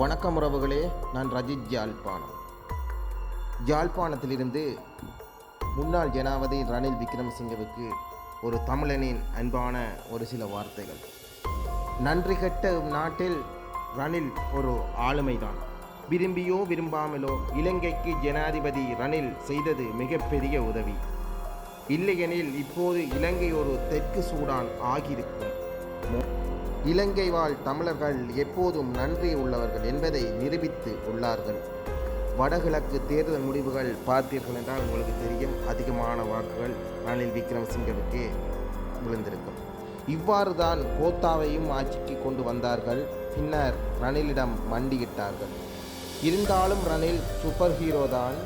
வணக்கம் உறவுகளே நான் ரஜித் ஜாழ்ப்பாணம். ஜாழ்ப்பாணத்திலிருந்து முன்னாள் ஜனாபதி ரணில் விக்ரமசிங்கவுக்கு ஒரு தமிழனின் அன்பான ஒரு சில வார்த்தைகள். நன்றி கெட்ட நாட்டில் ரணில் ஒரு ஆளுமைதான். விரும்பியோ விரும்பாமலோ இலங்கைக்கு ஜனாதிபதி ரணில் செய்தது மிகப்பெரிய உதவி. இல்லையெனில் இப்போது இலங்கை ஒரு தெற்கு சூடான் ஆகியிருக்கும். இலங்கை வாழ் தமிழர்கள் எப்போதும் நன்றி உள்ளவர்கள் என்பதை நிரூபித்து உள்ளார்கள். வடகிழக்கு தேர்தல் முடிவுகள் பார்த்தீர்கள் என்றால் உங்களுக்கு தெரியும். அதிகமான வாக்குகள் ரணில் விக்ரமசிங்கவுக்கு விழுந்திருக்கும். இவ்வாறு தான் கோத்தாவையும் ஆட்சிக்கு கொண்டு வந்தார்கள். பின்னர் ரணிலிடம் மண்டியிட்டார்கள். இருந்தாலும் ரணில் சூப்பர் ஹீரோ தான்.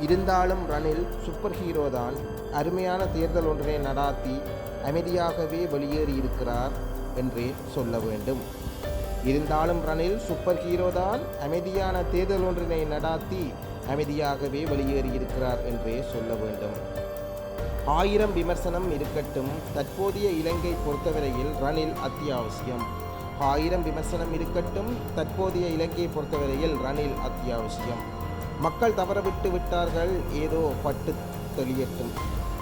இருந்தாலும் ரணில் சூப்பர் ஹீரோ தான். அருமையான தேர்தல் ஒன்றினை நடாத்தி அமைதியாகவே வெளியேறி இருக்கிறார் என்றே சொல்ல வேண்டும். இருந்தாலும் ரணில் சூப்பர் ஹீரோ தான் அமைதியான தேர்தல் ஒன்றினை நடாத்தி அமைதியாகவே வெளியேறியிருக்கிறார் என்றே சொல்ல வேண்டும். ஆயிரம் விமர்சனம் இருக்கட்டும் தற்போதைய இலங்கை பொறுத்தவரையில் ரணில் அத்தியாவசியம். ஆயிரம் விமர்சனம் இருக்கட்டும் தற்போதைய இலங்கையை பொறுத்தவரையில் ரணில் அத்தியாவசியம். மக்கள் தவறவிட்டு விட்டார்கள் ஏதோ பட்டு தெளியட்டும்.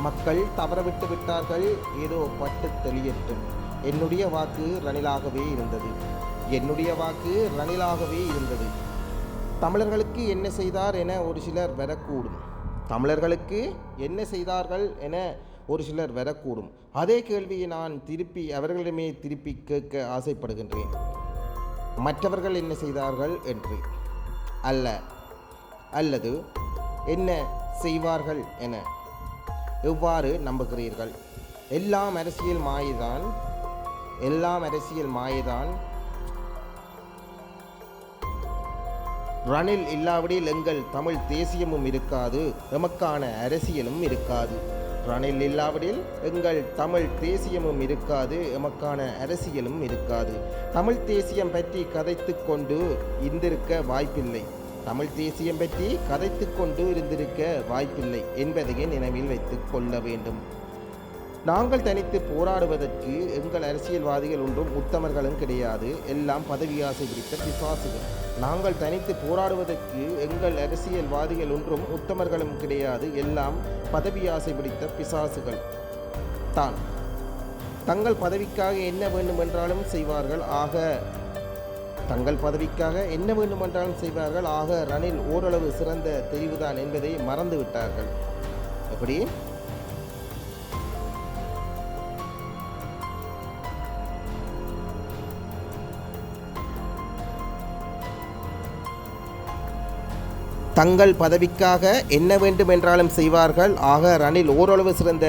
மக்கள் தவறவிட்டு விட்டார்கள் ஏதோ பட்டு தெளியட்டும். என்னுடைய வாக்கு ரணிலாகவே இருந்தது. என்னுடைய வாக்கு ரணிலாகவே இருந்தது. தமிழர்களுக்கு என்ன செய்தார் என ஒரு சிலர் வரக்கூடும். தமிழர்களுக்கு என்ன செய்தார்கள் என ஒரு சிலர் வரக்கூடும். அதே கேள்வியை நான் திருப்பி அவர்களிடமே திருப்பி கேட்க ஆசைப்படுகின்றேன். மற்றவர்கள் என்ன செய்தார்கள் என்று. அல்ல. அல்லது என்ன செய்வார்கள் என. எவ்வாறு நம்புகிறீர்கள்? எல்லாம் அரசியல் மாயைதான். எல்லாம் அரசியல் மாயதான். ரணில் இல்லாவிடில் எங்கள் தமிழ் தேசியமும் இருக்காது எமக்கான அரசியலும் இருக்காது. ரணில் இல்லாவிடில் எங்கள் தமிழ் தேசியமும் இருக்காது எமக்கான அரசியலும் இருக்காது. தமிழ் தேசியம் பற்றி கதைத்து கொண்டு இருந்திருக்க வாய்ப்பில்லை. தமிழ் தேசியம் பற்றி கதைத்து கொண்டு இருந்திருக்க வாய்ப்பில்லை என்பதையே நினைவில் வைத்துக் கொள்ள வேண்டும். நாங்கள் தனித்து போராடுவதற்கு எங்கள் அரசியல்வாதிகள் ஒன்றும் உத்தமர்களும் கிடையாது. எல்லாம் பதவி ஆசை பிடித்த பிசாசுகள். நாங்கள் தனித்து போராடுவதற்கு எங்கள் அரசியல்வாதிகள் ஒன்றும் உத்தமர்களும் கிடையாது. எல்லாம் பதவி ஆசை பிடித்த பிசாசுகள். தான். தங்கள் பதவிக்காக என்ன வேண்டுமென்றாலும் செய்வார்கள். ஆக தங்கள் பதவிக்காக என்ன வேண்டுமென்றாலும் செய்வார்கள். ஆக ரணில் ஓரளவு சிறந்த தெரிவுதான் என்பதை மறந்துவிட்டார்கள். எப்படி? தங்கள் பதவிக்காக என்ன வேண்டுமென்றாலும் செய்வார்கள். ஆக ரணில் ஓரளவு சிறந்த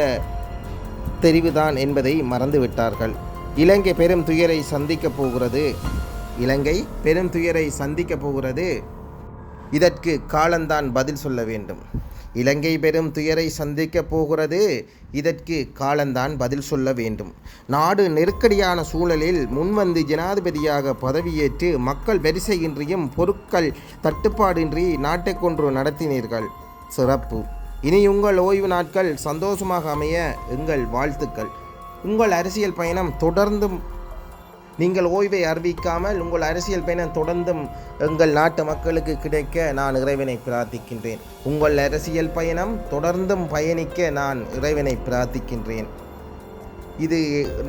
தெரிவுதான் என்பதை மறந்துவிட்டார்கள். இலங்கை பெரும் துயரை சந்திக்கப் போகிறது. இலங்கை பெரும் துயரை சந்திக்கப் போகிறது. இதற்கு காலந்தான் பதில் சொல்ல வேண்டும். இலங்கை பெரும் துயரை சந்திக்கப் போகிறது. இதற்கு காலந்தான் பதில் சொல்ல வேண்டும். நாடு நெருக்கடியான சூழலில் முன்வந்து ஜனாதிபதியாக பதவியேற்று மக்கள் வரிசையின்றியும் பொருட்கள் தட்டுப்பாடின்றி நாட்டை கொன்று நடத்தினீர்கள். சிறப்பு. இனி உங்கள் ஓய்வு நாட்கள் சந்தோஷமாக அமைய எங்கள் வாழ்த்துக்கள். உங்கள் அரசியல் பயணம் தொடர்ந்தும் நீங்கள் ஓய்வை அறிவிக்காமல் உங்கள் அரசியல் பயணம் தொடர்ந்தும் எங்கள் நாட்டு மக்களுக்கு கிடைக்க நான் இறைவனை பிரார்த்திக்கின்றேன். உங்கள் அரசியல் பயணம் தொடர்ந்தும் பயணிக்க நான் இறைவனை பிரார்த்திக்கின்றேன். இது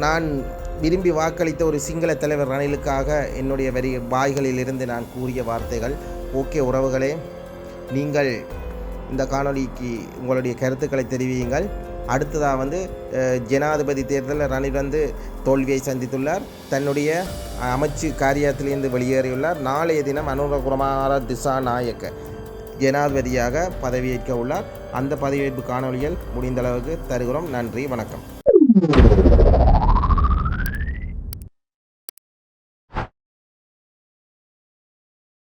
நான் விரும்பி வாக்களித்த ஒரு சிங்கள தலைவர் ரணிலுக்காக என்னுடைய வரி வாய்களிலிருந்து நான் கூறிய வார்த்தைகள். ஓகே உறவுகளே நீங்கள் இந்த காணொளிக்கு உங்களுடைய கருத்துக்களை தெரிவியுங்கள். அடுத்ததாக வந்து ஜனாதிபதி தேர்தலில் ரணில் வந்து தோல்வியை சந்தித்துள்ளார். தன்னுடைய அமைச்சு காரியத்திலிருந்து வெளியேறியுள்ளார். நாளைய தினம் அனுரகுமார திசா நாயக்க ஜனாதிபதியாக பதவியேற்க உள்ளார். அந்த பதவியேற்பு காணொலிகள் முடிந்த அளவுக்கு தருகிறோம். நன்றி வணக்கம்.